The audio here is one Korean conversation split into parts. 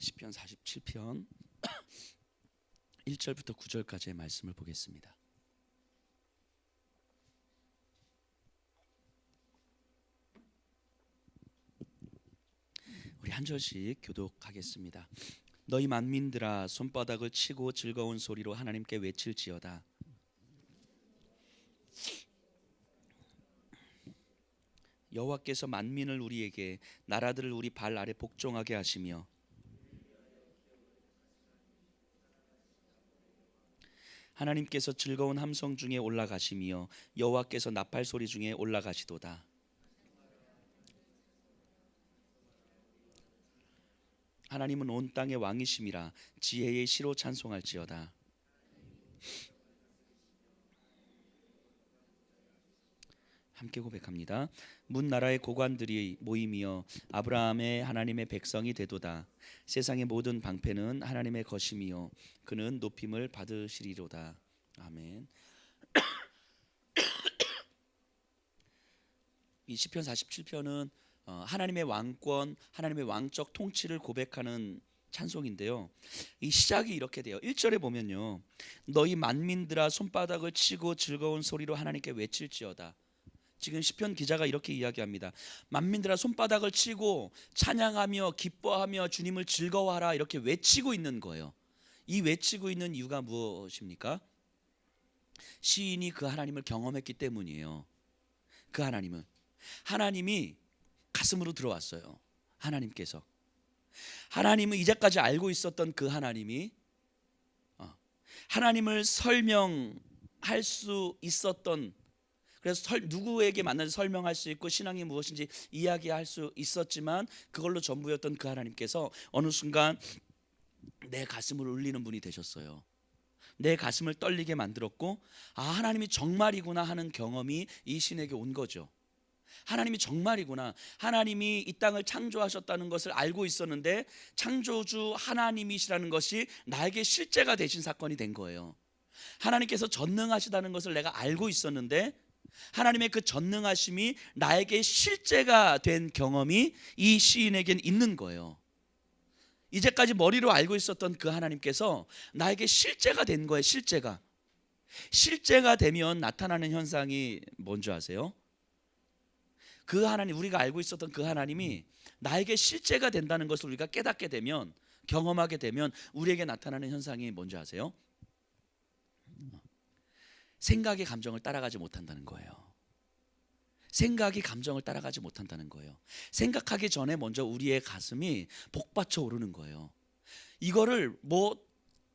시편 47편 1절부터 9절까지의 말씀을 보겠습니다. 우리 한 절씩 교독하겠습니다. 너희 만민들아 손바닥을 치고 즐거운 소리로 하나님께 외칠지어다. 여호와께서 만민을 우리에게 나라들을 우리 발 아래 복종하게 하시며 하나님께서 즐거운 함성 중에 올라가시며 여호와께서 나팔 소리 중에 올라가시도다. 하나님은 온 땅의 왕이심이라 지혜의 시로 찬송할지어다. 함께 고백합니다. 문 나라의 고관들이 모임이여 아브라함의 하나님의 백성이 되도다. 세상의 모든 방패는 하나님의 것임이요 그는 높임을 받으시리로다. 아멘. 이 시편 47편은 어, 하나님의 왕권, 하나님의 왕적 통치를 고백하는 찬송인데요. 이 시작이 이렇게 돼요. 1절에 보면요. 너희 만민들아 손바닥을 치고 즐거운 소리로 하나님께 외칠지어다. 지금 시편 기자가 이렇게 이야기합니다. 만민들아 손바닥을 치고 찬양하며 기뻐하며 주님을 즐거워하라 이렇게 외치고 있는 거예요. 이 외치고 있는 이유가 무엇입니까? 시인이 그 하나님을 경험했기 때문이에요. 그 하나님은 하나님이 가슴으로 들어왔어요. 하나님께서 하나님은 이제까지 알고 있었던 그 하나님이 어, 하나님을 설명할 수 있었던 그래서 설, 누구에게 만나서 설명할 수 있고 신앙이 무엇인지 이야기할 수 있었지만 그걸로 전부였던 그 하나님께서 어느 순간 내 가슴을 울리는 분이 되셨어요. 내 가슴을 떨리게 만들었고 아 하나님이 정말이구나 하는 경험이 이 신에게 온 거죠. 하나님이 정말이구나. 하나님이 이 땅을 창조하셨다는 것을 알고 있었는데 창조주 하나님이시라는 것이 나에게 실제가 되신 사건이 된 거예요. 하나님께서 전능하시다는 것을 내가 알고 있었는데 하나님의 그 전능하심이 나에게 실제가 된 경험이 이 시인에겐 있는 거예요. 이제까지 머리로 알고 있었던 그 하나님께서 나에게 실제가 된 거예요. 실제가. 실제가 되면 나타나는 현상이 뭔지 아세요? 그 하나님 우리가 알고 있었던 그 하나님이 나에게 실제가 된다는 것을 우리가 깨닫게 되면 경험하게 되면 우리에게 나타나는 현상이 뭔지 아세요? 생각의 감정을 따라가지 못한다는 거예요. 생각이 감정을 따라가지 못한다는 거예요. 생각하기 전에 먼저 우리의 가슴이 복받쳐 오르는 거예요. 이거를 뭐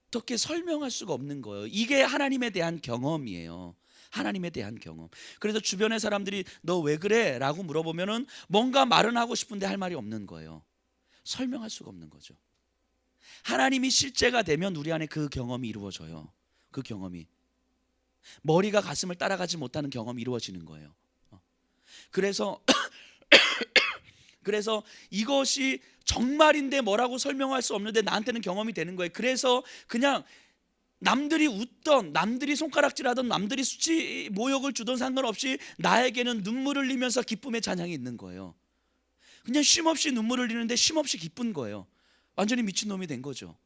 어떻게 설명할 수가 없는 거예요. 이게 하나님에 대한 경험이에요. 하나님에 대한 경험. 그래서 주변의 사람들이 너 왜 그래? 라고 물어보면은 뭔가 말은 하고 싶은데 할 말이 없는 거예요. 설명할 수가 없는 거죠. 하나님이 실제가 되면 우리 안에 그 경험이 이루어져요. 그 경험이. 머리가 가슴을 따라가지 못하는 경험이 이루어지는 거예요. 어. 그래서 그래서 이것이 정말인데 뭐라고 설명할 수 없는데 나한테는 경험이 되는 거예요. 그래서 그냥 남들이 웃던 남들이 손가락질하던 남들이 수치 모욕을 주던 상관없이 나에게는 눈물을 흘리면서 기쁨의 찬양이 있는 거예요. 그냥 쉼없이 눈물을 흘리는데 쉼없이 기쁜 거예요. 완전히 미친 놈이 된 거죠.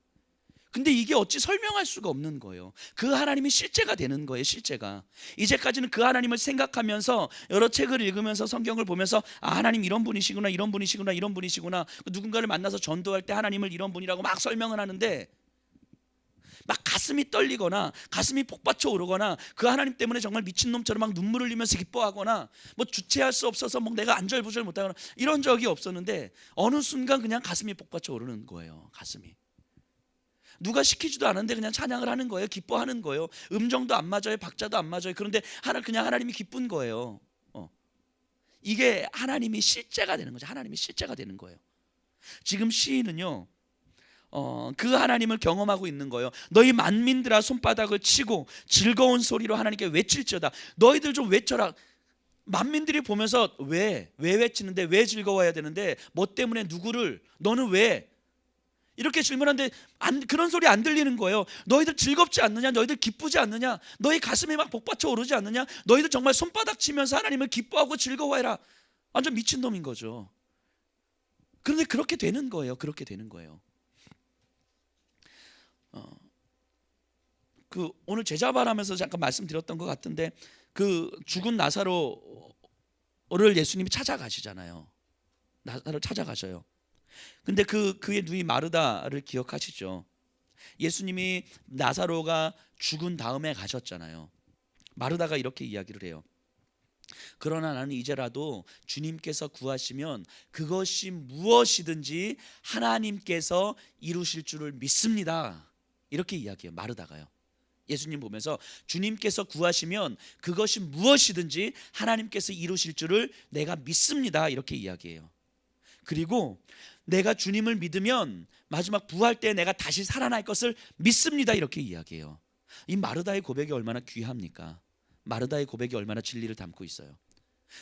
근데 이게 어찌 설명할 수가 없는 거예요. 그 하나님이 실제가 되는 거예요, 실제가. 이제까지는 그 하나님을 생각하면서 여러 책을 읽으면서 성경을 보면서 아, 하나님 이런 분이시구나, 이런 분이시구나, 이런 분이시구나. 누군가를 만나서 전도할 때 하나님을 이런 분이라고 막 설명을 하는데 막 가슴이 떨리거나 가슴이 폭받쳐 오르거나 그 하나님 때문에 정말 미친놈처럼 막 눈물을 흘리면서 기뻐하거나 뭐 주체할 수 없어서 뭐 내가 안절부절 못하거나 이런 적이 없었는데 어느 순간 그냥 가슴이 폭받쳐 오르는 거예요, 가슴이. 누가 시키지도 않은데 그냥 찬양을 하는 거예요. 기뻐하는 거예요. 음정도 안 맞아요. 박자도 안 맞아요. 그런데 하나 그냥 하나님이 기쁜 거예요. 어. 이게 하나님이 실제가 되는 거죠. 하나님이 실제가 되는 거예요. 지금 시인은요. 어, 그 하나님을 경험하고 있는 거예요. 너희 만민들아 손바닥을 치고 즐거운 소리로 하나님께 외칠지어다. 너희들 좀 외쳐라. 만민들이 보면서 왜? 왜 외치는데 왜 즐거워야 되는데 뭐 때문에 누구를 너는 왜? 이렇게 질문하는데 안, 그런 소리 안 들리는 거예요. 너희들 즐겁지 않느냐? 너희들 기쁘지 않느냐? 너희 가슴이 막 복받쳐 오르지 않느냐? 너희들 정말 손바닥 치면서 하나님을 기뻐하고 즐거워해라. 완전 미친 놈인 거죠. 그런데 그렇게 되는 거예요. 그렇게 되는 거예요. 어, 그 오늘 제자발하면서 잠깐 말씀드렸던 것 같은데 그 죽은 나사로를 예수님이 찾아가시잖아요. 나사로 찾아가셔요. 근데 그 그의 누이 마르다를 기억하시죠? 예수님이 나사로가 죽은 다음에 가셨잖아요. 마르다가 이렇게 이야기를 해요. 그러나 나는 이제라도 주님께서 구하시면 그것이 무엇이든지 하나님께서 이루실 줄을 믿습니다. 이렇게 이야기해요. 마르다가요. 예수님 보면서 주님께서 구하시면 그것이 무엇이든지 하나님께서 이루실 줄을 내가 믿습니다. 이렇게 이야기해요. 그리고 내가 주님을 믿으면 마지막 부활 때 내가 다시 살아날 것을 믿습니다. 이렇게 이야기해요. 이 마르다의 고백이 얼마나 귀합니까? 마르다의 고백이 얼마나 진리를 담고 있어요.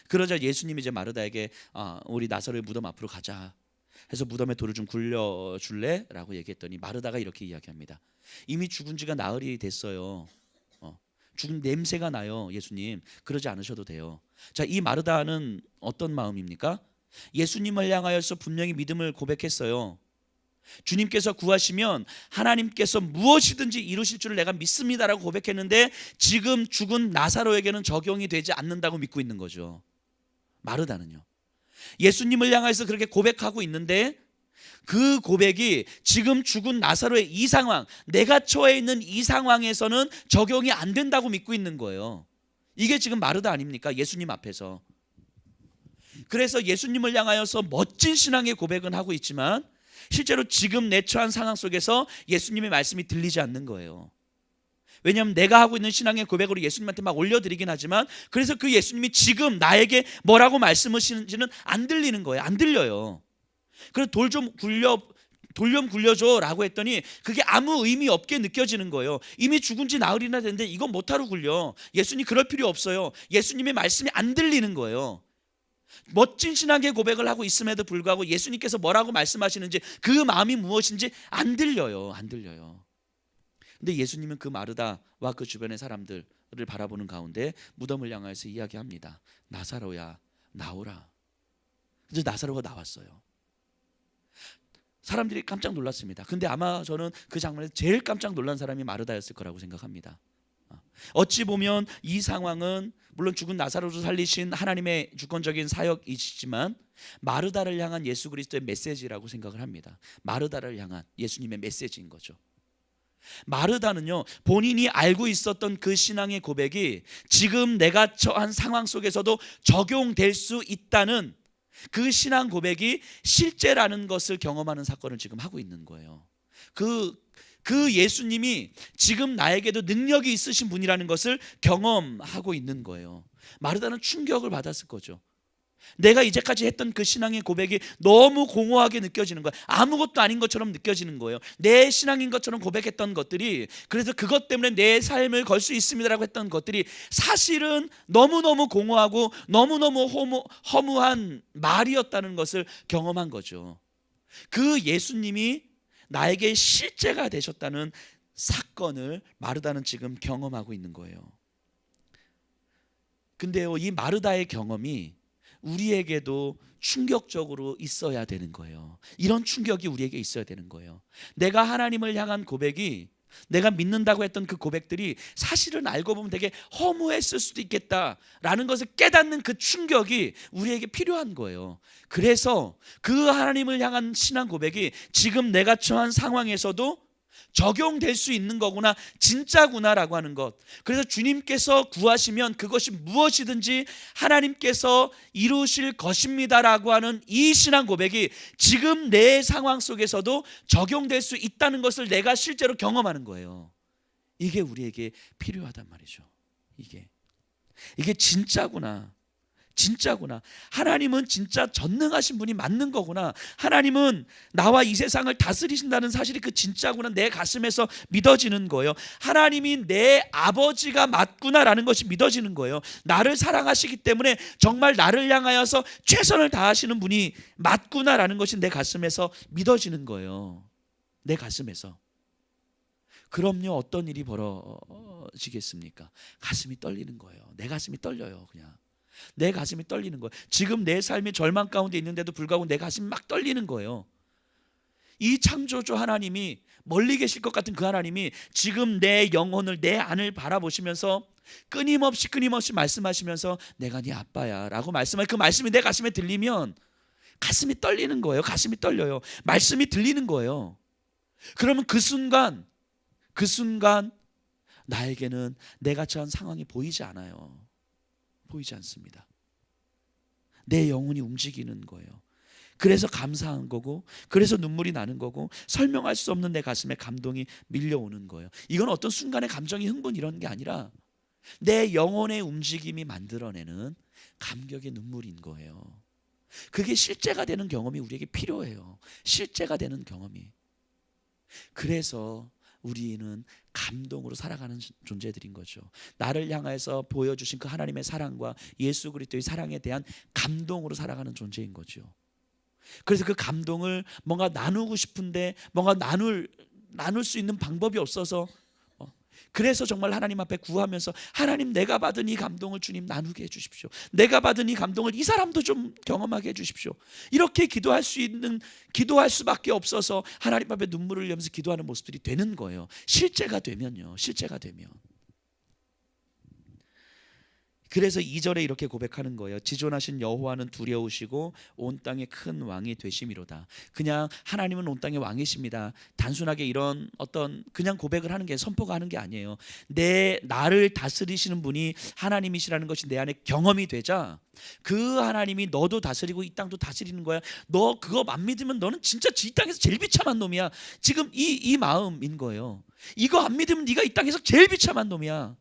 그러자 예수님이 이제 마르다에게 아, 우리 나사로의 무덤 앞으로 가자. 해서 무덤에 돌을 좀 굴려 줄래?라고 얘기했더니 마르다가 이렇게 이야기합니다. 이미 죽은 지가 나흘이 됐어요. 어, 죽은 냄새가 나요, 예수님. 그러지 않으셔도 돼요. 자, 이 마르다는 어떤 마음입니까? 예수님을 향하여서 분명히 믿음을 고백했어요. 주님께서 구하시면 하나님께서 무엇이든지 이루실 줄을 내가 믿습니다라고 고백했는데 지금 죽은 나사로에게는 적용이 되지 않는다고 믿고 있는 거죠. 마르다는요. 예수님을 향해서 그렇게 고백하고 있는데 그 고백이 지금 죽은 나사로의 이 상황, 내가 처해 있는 이 상황에서는 적용이 안 된다고 믿고 있는 거예요. 이게 지금 마르다 아닙니까? 예수님 앞에서. 그래서 예수님을 향하여서 멋진 신앙의 고백은 하고 있지만 실제로 지금 내 처한 상황 속에서 예수님의 말씀이 들리지 않는 거예요. 왜냐하면 내가 하고 있는 신앙의 고백으로 예수님한테 막 올려드리긴 하지만 그래서 그 예수님이 지금 나에게 뭐라고 말씀하시는지는 안 들리는 거예요. 안 들려요. 그래서 돌 좀 굴려 돌좀 굴려줘라고 했더니 그게 아무 의미 없게 느껴지는 거예요. 이미 죽은 지 나흘이나 됐는데 이건 못하러 굴려. 예수님 그럴 필요 없어요. 예수님의 말씀이 안 들리는 거예요. 멋진 신앙의 고백을 하고 있음에도 불구하고 예수님께서 뭐라고 말씀하시는지 그 마음이 무엇인지 안 들려요. 안 들려요. 근데 예수님은 그 마르다와 그 주변의 사람들을 바라보는 가운데 무덤을 향하여서 이야기합니다. 나사로야, 나오라. 이제 나사로가 나왔어요. 사람들이 깜짝 놀랐습니다. 근데 아마 저는 그 장면에서 제일 깜짝 놀란 사람이 마르다였을 거라고 생각합니다. 어찌 보면 이 상황은 물론 죽은 나사로를 살리신 하나님의 주권적인 사역이시지만 마르다를 향한 예수 그리스도의 메시지라고 생각을 합니다. 마르다를 향한 예수님의 메시지인 거죠. 마르다는요 본인이 알고 있었던 그 신앙의 고백이 지금 내가 처한 상황 속에서도 적용될 수 있다는 그 신앙 고백이 실제라는 것을 경험하는 사건을 지금 하고 있는 거예요. 그, 그 예수님이 지금 나에게도 능력이 있으신 분이라는 것을 경험하고 있는 거예요. 마르다는 충격을 받았을 거죠. 내가 이제까지 했던 그 신앙의 고백이 너무 공허하게 느껴지는 거야. 아무것도 아닌 것처럼 느껴지는 거예요. 내 신앙인 것처럼 고백했던 것들이 그래서 그것 때문에 내 삶을 걸 수 있습니다라고 했던 것들이 사실은 너무너무 공허하고 너무너무 허무, 허무한 말이었다는 것을 경험한 거죠. 그 예수님이 나에게 실제가 되셨다는 사건을 마르다는 지금 경험하고 있는 거예요. 근데요, 이 마르다의 경험이 우리에게도 충격적으로 있어야 되는 거예요. 이런 충격이 우리에게 있어야 되는 거예요. 내가 하나님을 향한 고백이 내가 믿는다고 했던 그 고백들이 사실은 알고 보면 되게 허무했을 수도 있겠다라는 것을 깨닫는 그 충격이 우리에게 필요한 거예요. 그래서 그 하나님을 향한 신앙 고백이 지금 내가 처한 상황에서도 적용될 수 있는 거구나, 진짜구나라고 하는 것. 그래서 주님께서 구하시면 그것이 무엇이든지 하나님께서 이루실 것입니다라고 하는 이 신앙 고백이 지금 내 상황 속에서도 적용될 수 있다는 것을 내가 실제로 경험하는 거예요. 이게 우리에게 필요하단 말이죠. 이게. 이게 진짜구나. 진짜구나. 하나님은 진짜 전능하신 분이 맞는 거구나. 하나님은 나와 이 세상을 다스리신다는 사실이 그 진짜구나. 내 가슴에서 믿어지는 거예요. 하나님이 내 아버지가 맞구나라는 것이 믿어지는 거예요. 나를 사랑하시기 때문에 정말 나를 향하여서 최선을 다하시는 분이 맞구나라는 것이 내 가슴에서 믿어지는 거예요. 내 가슴에서. 그럼요, 어떤 일이 벌어지겠습니까? 가슴이 떨리는 거예요. 내 가슴이 떨려요, 그냥. 내 가슴이 떨리는 거예요. 지금 내 삶이 절망 가운데 있는데도 불구하고 내 가슴이 막 떨리는 거예요. 이 창조주 하나님이 멀리 계실 것 같은 그 하나님이 지금 내 영혼을 내 안을 바라보시면서 끊임없이 끊임없이 말씀하시면서 내가 네 아빠야라고 말씀할 그 말씀이 내 가슴에 들리면 가슴이 떨리는 거예요. 가슴이 떨려요. 말씀이 들리는 거예요. 그러면 그 순간 그 순간 나에게는 내가 처한 상황이 보이지 않아요. 보이지 않습니다. 내 영혼이 움직이는 거예요. 그래서 감사한 거고, 그래서 눈물이 나는 거고, 설명할 수 없는 내 가슴에 감동이 밀려오는 거예요. 이건 어떤 순간의 감정이 흥분 이런 게 아니라 내 영혼의 움직임이 만들어내는 감격의 눈물인 거예요. 그게 실제가 되는 경험이 우리에게 필요해요. 실제가 되는 경험이. 그래서 우리는 감동으로 살아가는 존재들인 거죠. 나를 향해서 보여주신 그 하나님의 사랑과 예수 그리스도의 사랑에 대한 감동으로 살아가는 존재인 거죠. 그래서 그 감동을 뭔가 나누고 싶은데 뭔가 나눌 나눌 수 있는 방법이 없어서 어, 그래서 정말 하나님 앞에 구하면서 하나님 내가 받은 이 감동을 주님 나누게 해 주십시오. 내가 받은 이 감동을 이 사람도 좀 경험하게 해 주십시오. 이렇게 기도할 수 있는 기도할 수밖에 없어서 하나님 앞에 눈물을 흘리면서 기도하는 모습들이 되는 거예요. 실제가 되면요. 실제가 되면. 그래서 2절에 이렇게 고백하는 거예요. 지존하신 여호와는 두려우시고 온 땅의 큰 왕이 되심이로다. 그냥 하나님은 온 땅의 왕이십니다. 단순하게 이런 어떤 그냥 고백을 하는 게 선포가 하는 게 아니에요. 내 나를 다스리시는 분이 하나님이시라는 것이 내 안에 경험이 되자 그 하나님이 너도 다스리고 이 땅도 다스리는 거야. 너 그거 안 믿으면 너는 진짜 이 땅에서 제일 비참한 놈이야. 지금 이 이 마음인 거예요. 이거 안 믿으면 네가 이 땅에서 제일 비참한 놈이야.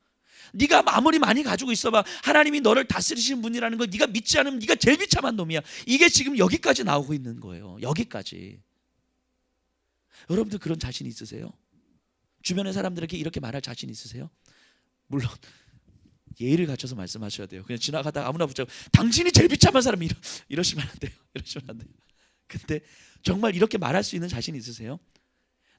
네가 아무리 많이 가지고 있어봐. 하나님이 너를 다스리시는 분이라는 걸 네가 믿지 않으면 네가 제일 비참한 놈이야. 이게 지금 여기까지 나오고 있는 거예요. 여기까지. 여러분들 그런 자신 있으세요? 주변의 사람들에게 이렇게 말할 자신 있으세요? 물론 예의를 갖춰서 말씀하셔야 돼요. 그냥 지나가다가 아무나 붙잡고 당신이 제일 비참한 사람 이러, 이러시면 안 돼요. 이러시면 안 돼요. 근데 정말 이렇게 말할 수 있는 자신 있으세요?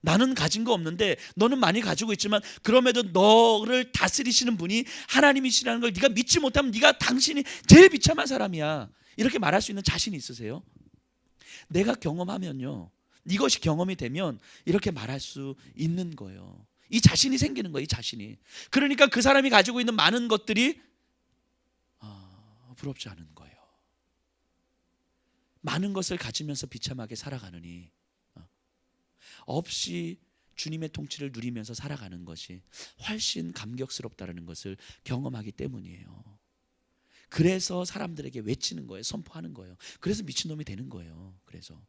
나는 가진 거 없는데 너는 많이 가지고 있지만 그럼에도 너를 다스리시는 분이 하나님이시라는 걸 네가 믿지 못하면 네가 당신이 제일 비참한 사람이야. 이렇게 말할 수 있는 자신이 있으세요? 내가 경험하면요. 이것이 경험이 되면 이렇게 말할 수 있는 거예요. 이 자신이 생기는 거예요. 이 자신이. 그러니까 그 사람이 가지고 있는 많은 것들이 아, 부럽지 않은 거예요. 많은 것을 가지면서 비참하게 살아가느니 없이 주님의 통치를 누리면서 살아가는 것이 훨씬 감격스럽다는 것을 경험하기 때문이에요. 그래서 사람들에게 외치는 거예요. 선포하는 거예요. 그래서 미친놈이 되는 거예요. 그래서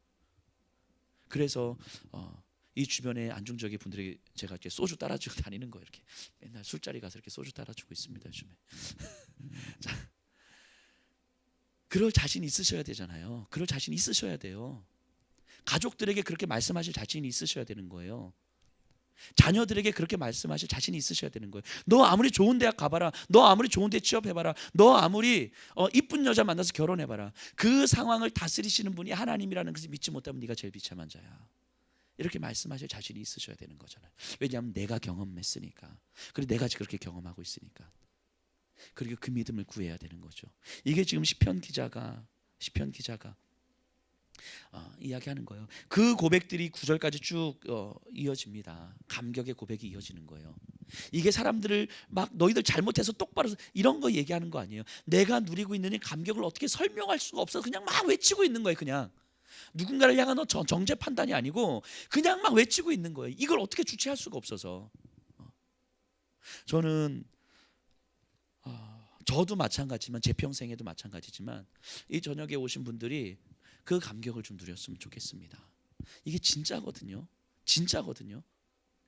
그래서 어, 이 주변에 안중적인 분들에게 제가 이렇게 소주 따라주고 다니는 거예요. 이렇게 맨날 술자리 가서 이렇게 소주 따라주고 있습니다. 요즘에. 자, 그럴 자신 있으셔야 되잖아요. 그럴 자신 있으셔야 돼요. 가족들에게 그렇게 말씀하실 자신이 있으셔야 되는 거예요. 자녀들에게 그렇게 말씀하실 자신이 있으셔야 되는 거예요. 너 아무리 좋은 대학 가봐라. 너 아무리 좋은 데 취업해봐라. 너 아무리 어, 이쁜 여자 만나서 결혼해봐라. 그 상황을 다스리시는 분이 하나님이라는 것을 믿지 못하면 네가 제일 비참한 자야. 이렇게 말씀하실 자신이 있으셔야 되는 거잖아요. 왜냐하면 내가 경험했으니까. 그리고 내가 그렇게 경험하고 있으니까. 그리고 그 믿음을 구해야 되는 거죠. 이게 지금 시편 기자가 시편 기자가 어, 이야기하는 거예요. 그 고백들이 구절까지 쭉 어, 이어집니다. 감격의 고백이 이어지는 거예요. 이게 사람들을 막 너희들 잘못해서 똑바로 이런 거 얘기하는 거 아니에요. 내가 누리고 있는 이 감격을 어떻게 설명할 수가 없어 그냥 막 외치고 있는 거예요. 그냥 누군가를 향한 정제 판단이 아니고 그냥 막 외치고 있는 거예요. 이걸 어떻게 주체할 수가 없어서 어. 저는 어, 저도 마찬가지지만 제 평생에도 마찬가지지만 이 저녁에 오신 분들이 그 감격을 좀 누렸으면 좋겠습니다. 이게 진짜거든요. 진짜거든요.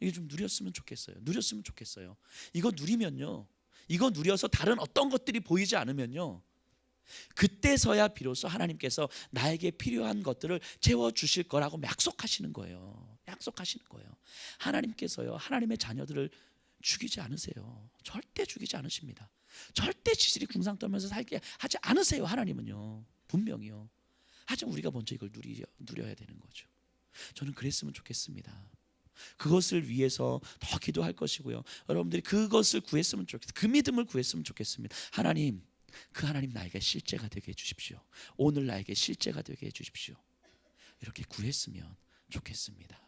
이게 좀 누렸으면 좋겠어요. 누렸으면 좋겠어요. 이거 누리면요. 이거 누려서 다른 어떤 것들이 보이지 않으면요. 그때서야 비로소 하나님께서 나에게 필요한 것들을 채워 주실 거라고 약속하시는 거예요. 약속하시는 거예요. 하나님께서요. 하나님의 자녀들을 죽이지 않으세요. 절대 죽이지 않으십니다. 절대 지질이 궁상 떠면서 살게 하지 않으세요. 하나님은요. 분명히요. 하지만 우리가 먼저 이걸 누리, 누려야 되는 거죠. 저는 그랬으면 좋겠습니다. 그것을 위해서 더 기도할 것이고요. 여러분들이 그것을 구했으면 좋겠습니다. 그 믿음을 구했으면 좋겠습니다. 하나님, 그 하나님 나에게 실제가 되게 해주십시오. 오늘 나에게 실제가 되게 해주십시오. 이렇게 구했으면 좋겠습니다.